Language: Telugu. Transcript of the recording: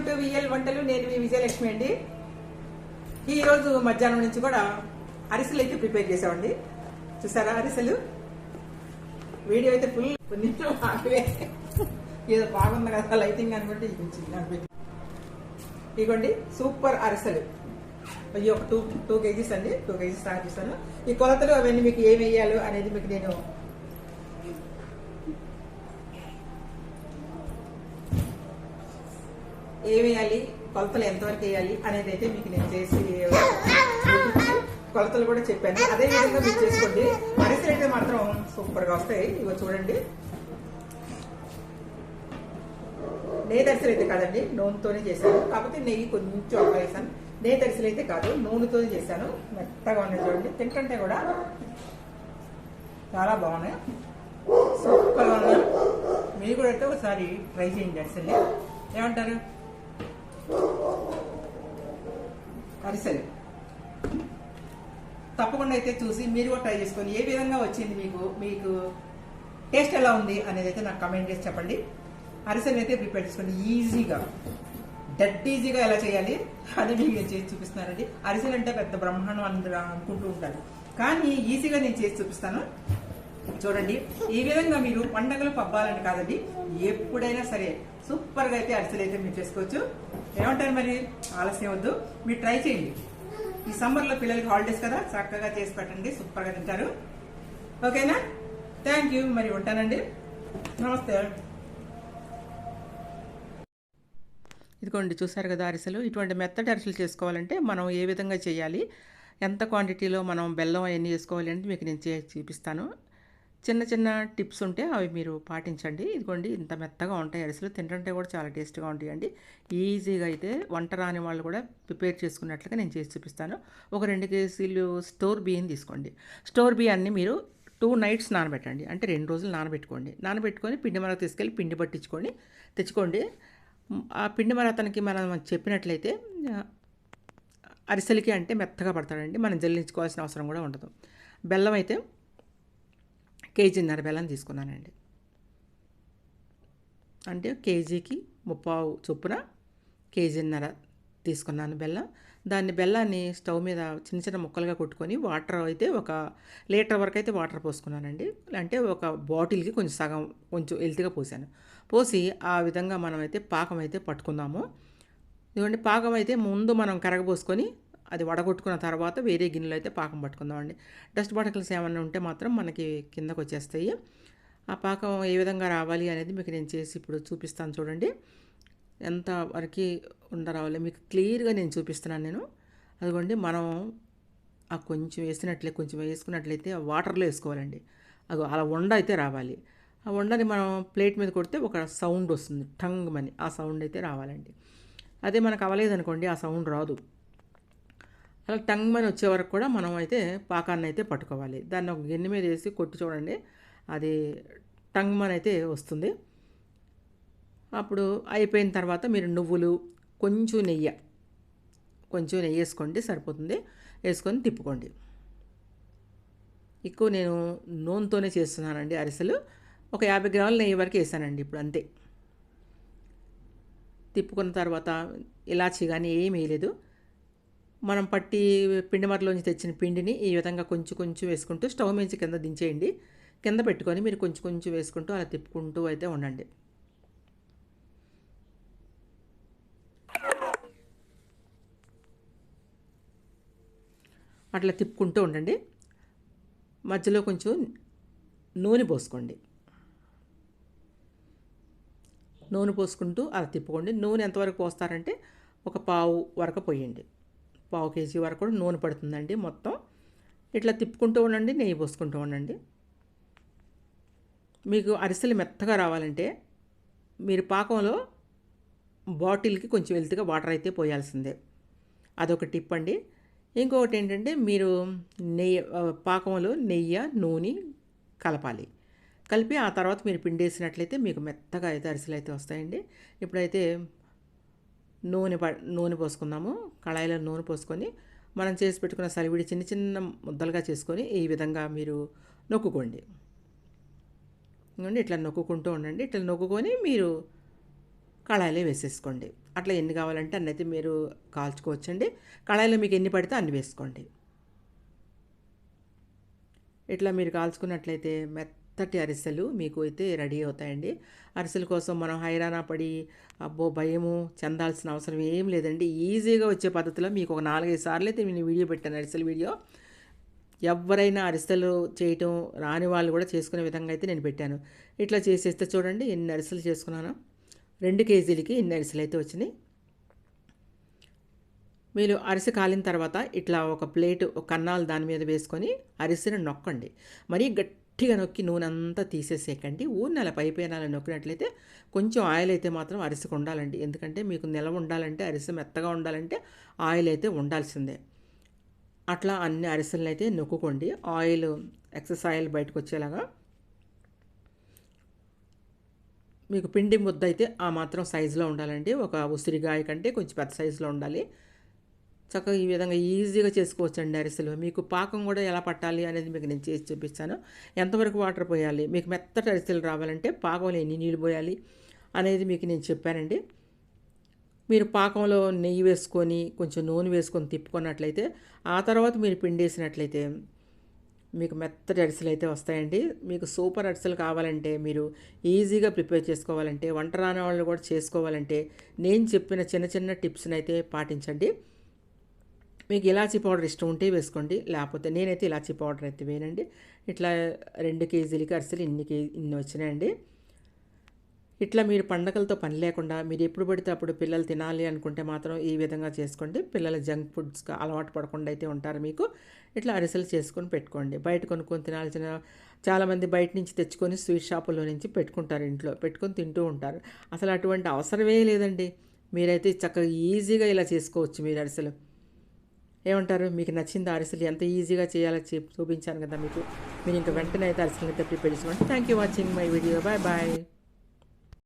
వెల్కమ్ టు విఎల్ వంటలు నేను మీ విజయలక్ష్మి అండి. ఈరోజు మధ్యాహ్నం నుంచి కూడా అరిసెలు అయితే ప్రిపేర్ చేసామండి చూసారా అరిసెలు? వీడియో అయితే ఫుల్ కొంచెం బాగలే. ఏదో బాగుంది కదా లైటింగ్ అనుకుంటే ఇదిగోండి సూపర్ అరిసెలు. అయ్యి ఒక టూ టూ కేజీస్ అండి. టూ కేజీస్ స్టార్ట్ చేస్తాను ఈ కొలతలు అవన్నీ మీకు ఏమి వేయాలో అనేది మీకు నేను ఏం వేయాలి కొలతలు ఎంతవరకు వేయాలి? అనేది అయితే మీకు నేను చేసి కొలతలు కూడా చెప్పాను. అదే విధంగా మీరు చేసుకోండి. అరిసెలు అయితే మాత్రం సూపర్గా వస్తాయి. ఇగో చూడండి. నెయ్యి అరిసెలు అయితే కాదండి నూనెతోనే చేశాను. కాకపోతే నెయ్యి కొంచెం వేసాను నెయ్యి అరిసెలు అయితే కాదు నూనెతోనే చేశాను. మెత్తగా ఉన్నాయి చూడండి. తింటుంటే కూడా చాలా బాగున్నాయి. సూపర్గా ఉన్నాయి. మీరు కూడా అయితే ఒకసారి ట్రై చేయండి అరిసెల్ని ఏమంటారు? అరిసెలు తప్పకుండా అయితే చూసి మీరు కూడా ట్రై చేసుకొని ఏ విధంగా వచ్చింది మీకు మీకు టేస్ట్ ఎలా ఉంది అనేది అయితే నాకు కమెంట్ చేసి చెప్పండి. అరిసెలు అయితే ప్రిపేర్ చేసుకోండి ఈజీగా డెడ్ ఈజీగా ఎలా చేయాలి అది మీకు నేను చేసి చూపిస్తున్నానండి. అరిసెలు అంటే పెద్ద బ్రహ్మాండం అందరూ అనుకుంటూ ఉంటారు కానీ ఈజీగా నేను చేసి చూపిస్తాను. చూడండి ఈ విధంగా మీరు పండగలు పబ్బాలని కాదండి ఎప్పుడైనా సరే సూపర్గా అయితే అరిసెలు అయితే మీరు చేసుకోవచ్చు. ఏమంటారు మరి? ఆలస్యం వద్దు. మీరు ట్రై చేయండి. ఈ సమ్మర్లో పిల్లలకి హాలిడేస్ కదా చక్కగా చేసి పెట్టండి సూపర్గా తింటారు. ఓకేనా? థ్యాంక్ యూ మరి ఉంటానండి. నమస్తే. ఇదిగోండి చూసారు కదా అరిసెలు. ఇటువంటి మెత్తటి అరిసెలు చేసుకోవాలంటే మనం ఏ విధంగా చేయాలి? ఎంత క్వాంటిటీలో మనం బెల్లం అవన్నీ వేసుకోవాలి అంటే మీకు నేను చూపిస్తాను. చిన్న చిన్న టిప్స్ ఉంటే అవి మీరు పాటించండి. ఇదిగోండి ఇంత మెత్తగా ఉంటాయి అరిసెలు. తింటుంటే కూడా చాలా టేస్ట్గా ఉంటాయండి. ఈజీగా అయితే వంట రాని వాళ్ళు కూడా ప్రిపేర్ చేసుకున్నట్లుగా నేను చేసి చూపిస్తాను. ఒక రెండు కేజీలు స్టోర్ బియ్యం తీసుకోండి. స్టోర్ బియ్యాన్ని మీరు టూ నైట్స్ నానబెట్టండి. అంటే రెండు రోజులు నానబెట్టుకోండి. నానబెట్టుకొని పిండి మరకు తీసుకెళ్ళి పిండి పట్టించుకొని తెచ్చుకోండి. ఆ పిండి మరతనికి మనం చెప్పినట్లయితే అరిసెలకి అంటే మెత్తగా పడతాడండి. మనం జల్లించుకోవాల్సిన అవసరం కూడా ఉండదు. బెల్లం అయితే కేజీన్నర బెల్లం తీసుకున్నానండి. అంటే కేజీకి ముప్పావు చొప్పున కేజీన్నర తీసుకున్నాను బెల్లం. దాన్ని బెల్లాన్ని స్టవ్ మీద చిన్న చిన్న ముక్కలుగా కొట్టుకొని వాటర్ అయితే ఒక లీటర్ వరకు అయితే వాటర్ పోసుకున్నానండి. అంటే ఒక బాటిల్కి కొంచెం సగం కొంచెం హెల్తీగా పోసాను. పోసి ఆ విధంగా మనం అయితే పాకం అయితే పట్టుకుందాము. ఇదిగోండి పాకం అయితే ముందు మనం కరగబోసుకొని అది వడగొట్టుకున్న తర్వాత వేరే గిన్నెలో అయితే పాకం పట్టుకుందామండి. డస్ట్ పార్టికల్స్ ఏమన్నా ఉంటే మాత్రం మనకి కిందకు వచ్చేస్తాయి ఆ పాకం ఏ విధంగా రావాలి అనేది మీకు నేను చేసి ఇప్పుడు చూపిస్తాను చూడండి. ఎంత వరకు ఉండ రావాలి మీకు క్లియర్గా నేను చూపిస్తున్నాను నేను. అదిగోండి మనం ఆ కొంచెం వేసినట్లే కొంచెం వేసుకున్నట్లయితే వాటర్లో వేసుకోవాలండి. అది అలా వండ అయితే రావాలి. ఆ వండని మనం ప్లేట్ మీద కొడితే ఒక సౌండ్ వస్తుంది టంగ్ మని. ఆ సౌండ్ అయితే రావాలండి. అదే మనకు అవ్వలేదనుకోండి ఆ సౌండ్ రాదు. అలా టంగ్మని వచ్చే వరకు కూడా మనం అయితే పాకాన్ని అయితే పట్టుకోవాలి. దాన్ని ఒక గిన్నె మీద వేసి కొట్టి చూడండి. అది టంగ్మని అయితే వస్తుంది. అప్పుడు అయిపోయిన తర్వాత మీరు నువ్వులు కొంచెం నెయ్యి కొంచెం నెయ్యి వేసుకోండి సరిపోతుంది. వేసుకొని తిప్పుకోండి. ఎక్కువ నేను నూనెతోనే చేస్తున్నానండి అరిసెలు. ఒక యాభై గ్రాముల నెయ్యి వరకు వేసానండి ఇప్పుడు అంతే. తిప్పుకున్న తర్వాత ఇలాచి కానీ ఏం వేయలేదు. మనం పట్టి పిండి మరలోంచి తెచ్చిన పిండిని ఈ విధంగా కొంచెం కొంచెం వేసుకుంటూ స్టవ్ మీద కింద దించేయండి. కింద పెట్టుకొని మీరు కొంచెం కొంచెం వేసుకుంటూ అలా తిప్పుకుంటూ అయితే ఉండండి. అట్లా తిప్పుకుంటూ ఉండండి. మధ్యలో కొంచెం నూనె పోసుకోండి. నూనె పోసుకుంటూ అలా తిప్పుకోండి. నూనె ఎంతవరకు పోస్తారంటే ఒక పావు వరకు పోయండి. పావు కేజీ వరకు కూడా నూనె పడుతుందండి మొత్తం. ఇట్లా తిప్పుకుంటూ ఉండండి నెయ్యి పోసుకుంటూ ఉండండి. మీకు అరిసెలు మెత్తగా రావాలంటే మీరు పాకంలో బాటిల్కి కొంచెం వెళ్తుగా వాటర్ అయితే పోయాల్సిందే. అదొక టిప్ అండి. ఇంకొకటి ఏంటంటే మీరు నెయ్యి పాకంలో నెయ్యి నూనె కలపాలి. కలిపి ఆ తర్వాత మీరు పిండి వేసినట్లయితే మీకు మెత్తగా అయితే అరిసెలు అయితే వస్తాయండి. ఇప్పుడైతే నూనె ప నూనె పోసుకుందాము. కళాయిలో నూనె పోసుకొని మనం చేసి పెట్టుకున్న సలివిడి చిన్న చిన్న ముద్దలుగా చేసుకొని ఈ విధంగా మీరు నొక్కుకోండి. ఇట్లా నొక్కుంటూ ఉండండి. ఇట్లా నొక్కుకొని మీరు కళాయిలో వేసేసుకోండి. అట్లా ఎన్ని కావాలంటే అన్ని అయితే మీరు కాల్చుకోవచ్చండి. కళాయిలో మీకు ఎన్ని పడితే అన్ని వేసుకోండి. ఇట్లా మీరు కాల్చుకున్నట్లయితే మెత్త మెత్తటి అరిసెలు మీకు అయితే రెడీ అవుతాయండి. అరిసెల కోసం మనం హైరానా పడి అబ్బో భయము చెందాల్సిన అవసరం ఏం లేదండి. ఈజీగా వచ్చే పద్ధతిలో మీకు ఒక నాలుగైదు సార్లు అయితే నేను వీడియో పెట్టాను అరిసెల వీడియో. ఎవరైనా అరిసెలు చేయటం రాని వాళ్ళు కూడా చేసుకునే విధంగా అయితే నేను పెట్టాను. ఇట్లా చేసేస్తే చూడండి ఎన్ని అరిసెలు చేసుకున్నాను. రెండు కేజీలకి ఎన్ని అరిసెలు అయితే వచ్చినాయి. మీరు అరిసె కాలిన తర్వాత ఇట్లా ఒక ప్లేట్ ఒక కన్నాలు దాని మీద వేసుకొని అరిసెను నొక్కండి. మరీ గట్టిగా నొక్కి నూనె అంతా తీసేసేయకండి. ఊరిని అలా పైపైన నొక్కినట్లయితే కొంచెం ఆయిల్ అయితే మాత్రం అరిసెకు ఉండాలండి. ఎందుకంటే మీకు నిలవ ఉండాలంటే అరిసె మెత్తగా ఉండాలంటే ఆయిల్ అయితే ఉండాల్సిందే. అట్లా అన్ని అరిసెలను అయితే నొక్కుకోండి. ఆయిల్ ఎక్సెస్ ఆయిల్ బయటకు వచ్చేలాగా మీకు పిండి ముద్ద అయితే ఆ మాత్రం సైజులో ఉండాలండి. ఒక ఉసిరిగాయ కంటే కొంచెం పెద్ద సైజులో ఉండాలి. చక్కగా ఈ విధంగా ఈజీగా చేసుకోవచ్చండి అరిసెలు. మీకు పాకం కూడా ఎలా పట్టాలి అనేది మీకు నేను చేసి చూపిస్తాను. ఎంతవరకు వాటర్ పోయాలి మీకు మెత్తటి అరిసెలు రావాలంటే పాకంలో ఎన్ని నీళ్ళు పోయాలి అనేది మీకు నేను చెప్పానండి. మీరు పాకంలో నెయ్యి వేసుకొని కొంచెం నూనె వేసుకొని తిప్పుకున్నట్లయితే ఆ తర్వాత మీరు పిండి వేసినట్లయితే మీకు మెత్తటి అరిసెలు అయితే వస్తాయండి. మీకు సూపర్ అరిసెలు కావాలంటే మీరు ఈజీగా ప్రిపేర్ చేసుకోవాలంటే వంట రాని వాళ్ళు కూడా చేసుకోవాలంటే నేను చెప్పిన చిన్న చిన్న టిప్స్ని అయితే పాటించండి. మీకు ఇలాచీ పౌడర్ ఇష్టం ఉంటే వేసుకోండి. లేకపోతే నేనైతే ఇలాచీ పౌడర్ అయితే వేయనండి. ఇట్లా రెండు కేజీలకి అరిసెలు ఇన్ని కేజీ ఇన్ని వచ్చినాయండి. ఇట్లా మీరు పండగలతో పని లేకుండా మీరు ఎప్పుడు పడితే అప్పుడు పిల్లలు తినాలి అనుకుంటే మాత్రం ఈ విధంగా చేసుకోండి. పిల్లలు జంక్ ఫుడ్స్ అలవాటు పడకుండా అయితే ఉంటారు మీకు. ఇట్లా అరిసెలు చేసుకొని పెట్టుకోండి. బయట కొనుక్కొని తినాల్సిన చాలామంది బయట నుంచి తెచ్చుకొని స్వీట్ షాపుల్లో నుంచి పెట్టుకుంటారు ఇంట్లో. పెట్టుకొని తింటూ ఉంటారు. అసలు అటువంటి అవసరమే లేదండి. మీరైతే చక్కగా ఈజీగా ఇలా చేసుకోవచ్చు మీరు అరిసెలు. ఏమంటారు? మీకు నచ్చింది అరిసెలు? ఎంత ఈజీగా చేయాలో చూపించాను కదా మీకు. మీరు ఇంకా వెంటనే అయితే అరిసెలు అయితే ప్రిపేర్ చేసుకోండి. Thank you watching my video bye bye